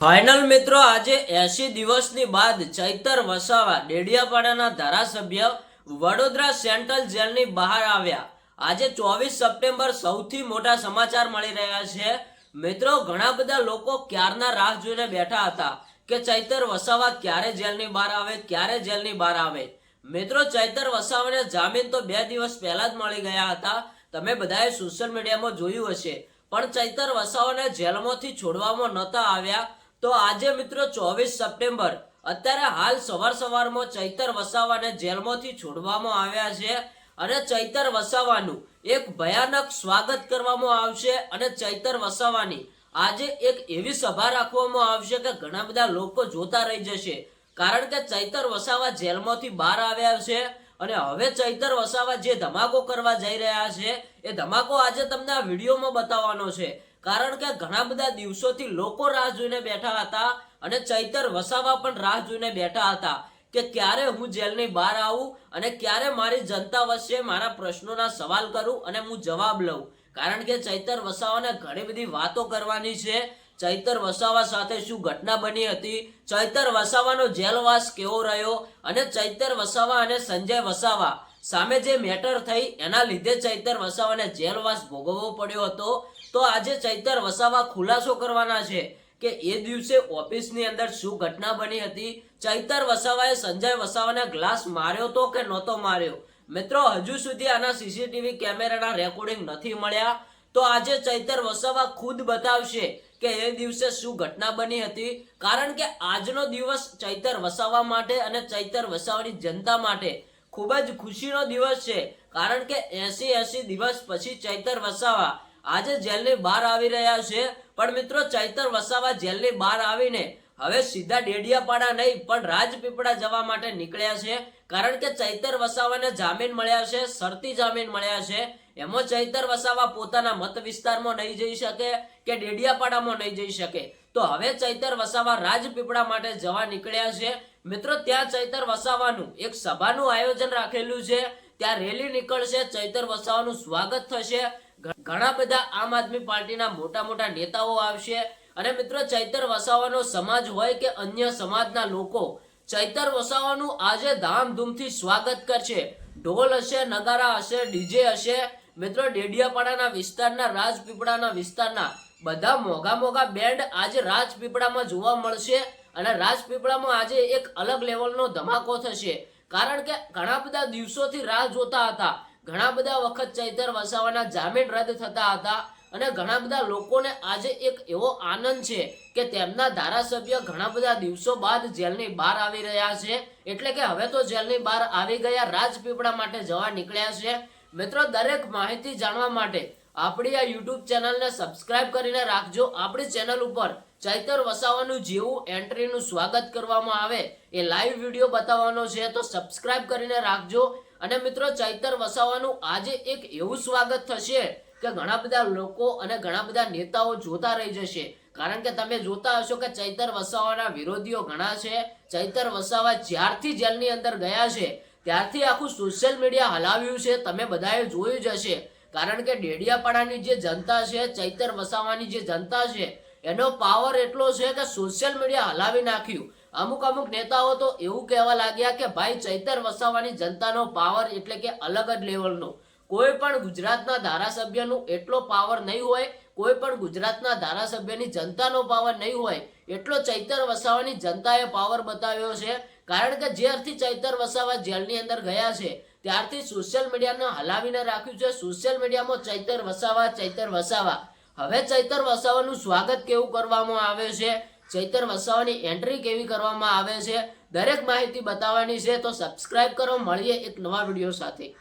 Final મિત્રો, આજે એસી દિવસની બાદ ચૈતર વસાવા ડેડિયાપાડાના ધારાસભ્ય વડોદરા સેન્ટ્રલ જેલની બહાર આવ્યા. આજે ચોવીસ સપ્ટેમ્બર સૌથી મોટા સમાચાર મળી રહ્યા છે. મિત્રો, ઘણા બધા લોકો ક્યારના રાહ જોઈને બેઠા હતા કે ચૈતર વસાવા ક્યારે જેલની બહાર આવે, ક્યારે જેલની બહાર આવે. મિત્રો, ચૈતર વસાવાને જામીન તો બે દિવસ પહેલા જ મળી ગયા હતા. તમે બધાએ સોશિયલ મીડિયામાં જોયું હશે. પણ ચૈતર વસાવાને જેલમાંથી છોડવામાં નહોતા આવ્યા. તો આજે મિત્રો ચોવીસ સપ્ટેમ્બર, અત્યારે હાલ સવાર સવારમાં ચૈતર વસાવાને જેલમાંથી છોડવામાં આવ્યા છે અને ચૈતર વસાવાનું એક ભયાનક સ્વાગત કરવામાં આવશે અને ચૈતર વસાવાની આજે એક એવી સભા રાખવામાં આવશે કે ઘણા બધા લોકો જોતા રહી જશે. કારણ કે ચૈતર વસાવા જેલમાંથી બહાર આવ્યા છે અને હવે ચૈતર વસાવા જે ધમાકો કરવા જઈ રહ્યા છે, એ ધમાકો આજે તમને આ વિડીયોમાં બતાવવાનો છે. કારણ કે ઘણા બધા દિવસોથી લોકો રાહ જોઈને બેઠા હતા અને ચૈતર વસાવા પણ રાહ જોઈને બેઠા હતા કે ક્યારે હું જેલની બહાર આવું અને ક્યારે મારી જનતા વચ્ચે મારા પ્રશ્નોના સવાલ કરું અને હું જવાબ લઉં. કારણ કે ચૈતર વસાવાને ઘણી બધી વાતો કરવાની છે. ચૈતર વસાવા સાથે શું ઘટના બની હતી? ચૈતર વસાવાનો જેલવાસ કેવો રહ્યો? અને ચૈતર વસાવા અને સંજય વસાવા સામે જે મેટર થઈ, એના લીધે ચૈતર વસાવાને જેલવાસ ભોગવવો પડ્યો હતો. તો આજે ચૈતર વસાવા ખુલાસો કરવાના છે કે એ દિવસે ઓફિસની અંદર શું ઘટના બની હતી. ચૈતર વસાવાએ સંજય વસાવાને ગ્લાસ માર્યો તો કે નહોતો માર્યો? મિત્રો, હજુ સુધી આના સીસીટીવી કેમેરાના રેકોર્ડિંગ નથી મળ્યા. તો આજે ચૈતર વસાવા ખુદ બતાવશે કે એ દિવસે શું ઘટના બની હતી. કારણ કે આજનો દિવસ ચૈતર વસાવા માટે અને ચૈતર વસાવાની જનતા માટે ખૂબ જ ખુશીનો દિવસ છે. કારણ કે એસી એસી દિવસ પછી ચૈતર વસાવા. આજે જેલની બહાર આવી રહ્યા છે. પણ મિત્રો, ચૈતર વસાવા જેલની બહાર આવીને હવે સીધા ડેડિયાપાડા નહીં, પણ રાજપીપળા જવા માટે નીકળ્યા છે. કારણ કે ચૈતર વસાવાને જામીન મળ્યા છે, શરતી જામીન મળ્યા છે. એમાં ચૈતર વસાવા પોતાના મત વિસ્તારમાં નહીં જઈ શકે કે ડેડિયાપાડામાં નહીં જઈ શકે. તો હવે ચૈતર વસાવા રાજપીપળા માટે જવા નીકળ્યા છે. મિત્રો, ત્યાં ચૈતર વસાવાનું એક સભાનું આયોજન રાખેલું છે. ત્યાં રેલી નીકળશે, ચૈતર વસાવાનું સ્વાગત થશે. ઘણા બધા આમ આદમી પાર્ટીના મોટા મોટા નેતાઓ આવશે. અને મિત્રો, ચૈતર વસાવાનો સમાજ હોય કે અન્ય સમાજના લોકો, ચૈતર વસાવાનું આજે ધામધૂમથી સ્વાગત કરશે. ઢોલ હશે, નગારા હશે, ડીજે હશે. મિત્રો, ડેડિયાપાડાના વિસ્તારના, રાજપીપળાના વિસ્તારના બધા મોગા મોગા બેન્ડ આજે રાજપીપળામાં જોવા મળશે અને રાજપીપળામાં આજે એક અલગ લેવલનો ધમાકો થશે. કારણ કે ઘણા બધા દિવસોથી રાહ જોતા હતા. ઘણા બધા વખત ચૈતર વસાવાના જામીન રદ થતા હતા અને ઘણા બધા લોકોને આજે એક એવો આનંદ છે કે તેમના ધારાસભ્ય ઘણા બધા દિવસો બાદ જેલની બહાર આવી રહ્યા છે. એટલે કે હવે તો જેલની બહાર આવી ગયા રાજપીપળા માટે જવા નીકળ્યા છે. મિત્રો, દરેક માહિતી જાણવા માટે આપણી આ યુટ્યુબ ચેનલને સબસ્ક્રાઇબ કરીને રાખજો. આપણી ચેનલ ઉપર ચૈતર વસાવાનું જેવું એન્ટ્રીનું સ્વાગત કરવામાં આવે એ લાઈવ વીડિયો બતાવવાનો છે, તો સબસ્ક્રાઇબ કરીને રાખજો. અને મિત્રો, ચૈતર વસાવાનું આજે એક એવું સ્વાગત થશે કે ઘણા બધા લોકો અને ઘણા બધા નેતાઓ જોતા રહી જશે. કારણ કે તમે જોતા હશો કે ચૈતર વસાવાના વિરોધીઓ ઘણા છે. ચૈતર વસાવા જ્યારથી જેલની અંદર ગયા છે, ત્યારથી આખું સોશિયલ મીડિયા હલાવ્યું છે. તમે બધાએ જોયું જ હશે. કારણ કે ડેડિયાપાડાની જે જનતા છે, ચૈતર વસાવાની જે જનતા છે, એનો પાવર એટલો છે કે સોશિયલ મીડિયા હલાવી નાખ્યું. અમુક અમુક નેતાઓ તો એવું કહેવા લાગ્યા કે ભાઈ, ચૈતર વસાવાની જનતાનો પાવર એટલે કે અલગ જ લેવલનો કોઈ પણ ગુજરાતના ધારાસભ્યનું એટલો પાવર નહીં હોય, કોઈ પણ ગુજરાતના ધારાસભ્યની જનતાનો પાવર નહીં હોય, એટલો ચૈતર વસાવાની જનતાએ પાવર બતાવ્યો છે કારણ કે જ્યારથી ચૈતર વસાવા જેલની અંદર ગયા છે, ત્યારથી સોશિયલ મીડિયાને હલાવીને રાખ્યું છે. સોશિયલ મીડિયામાં ચૈતર વસાવા ચૈતર વસાવા. હવે ચૈતર વસાવાનું સ્વાગત કેવું કરવામાં આવે છે? ચૈતર વસાવાની એન્ટ્રી કેવી કરવામાં આવે છે? દરેક માહિતી બતાવવાની છે, તો સબસ્ક્રાઇબ કરો. મળીએ એક નવા વીડિયો સાથે.